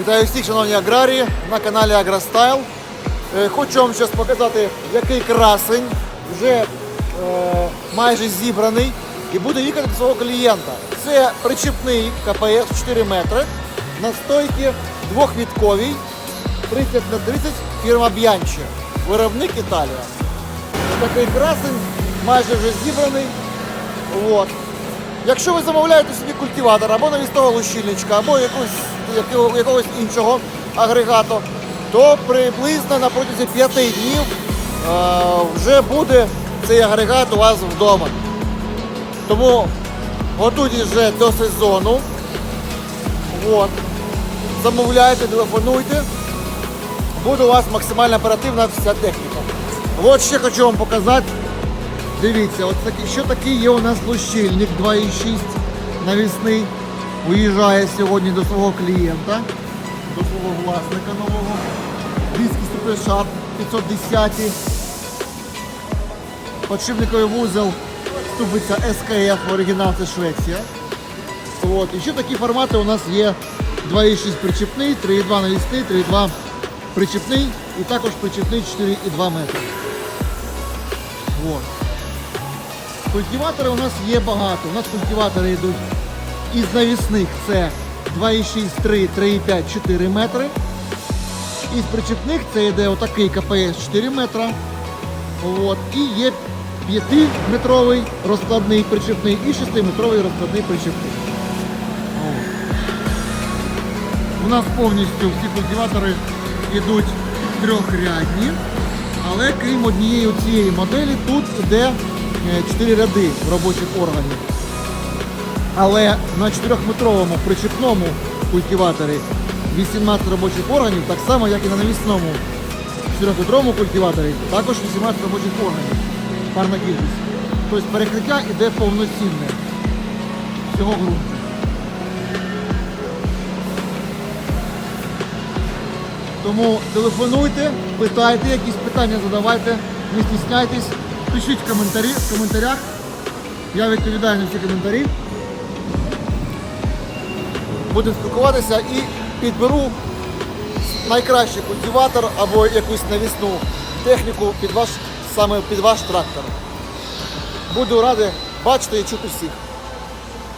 Вітаю всіх, шановні аграрії, на каналі Агростайл. Е, Хочу вам зараз показати, який красень вже е, майже зібраний і буде їхати до свого клієнта. Це причіпний КПС 4 метри на стойці двохвітковій 30 на 30 фірма Б'янчі. Виробник Італія. Такий красень майже вже зібраний. От. Якщо ви замовляєте собі культиватор або навісного лущильничка, або якусь, якого- якогось іншого агрегату, то приблизно на протязі 5 днів е, вже буде цей агрегат у вас вдома. Тому готуйтесь вже до сезону. От. Замовляйте, телефонуйте. Буде у вас максимально оперативна вся техніка. От ще хочу вам показати. Дивіться, от такий, що такий є у нас лущильник 2,6 навісний. Виїжджає сьогодні до свого клієнта, до свого власника нового. Диски Супершарп 510. Подшипниковий вузол ступиця SKF, оригінал це Швеція. От. І ще такі формати у нас є 2,6 причіпний, 3,2 навісний, 3,2 причіпний і також причіпний 4,2 метри. От. Культиватори у нас є багато. У нас культиватори йдуть із навісних це 2,6, 3, 3,5, 4 метри. Із причепних це йде отакий КПС 4 метра. От. І є 5-метровий розкладний причепний і 6-метровий розкладний причепний. У нас повністю всі культиватори йдуть трьохрядні. Але крім однієї цієї моделі, тут йде 4 ряди робочих органів. Але на 4-метровому причепному культиваторі 18 робочих органів, так само, як і на навісному 4-метровому культиваторі, також 18 робочих органів. Парна кількість. Тобто перекриття йде повноцінне всього ґрунту. Тому телефонуйте, питайте, якісь питання задавайте, не стісняйтесь, пишіть в, коментарі, в коментарях. Я відповідаю на всі коментарі. Будемо спілкуватися і підберу найкращий культиватор або якусь навісну техніку під ваш, саме під ваш трактор. Буду радий бачити і чути всіх.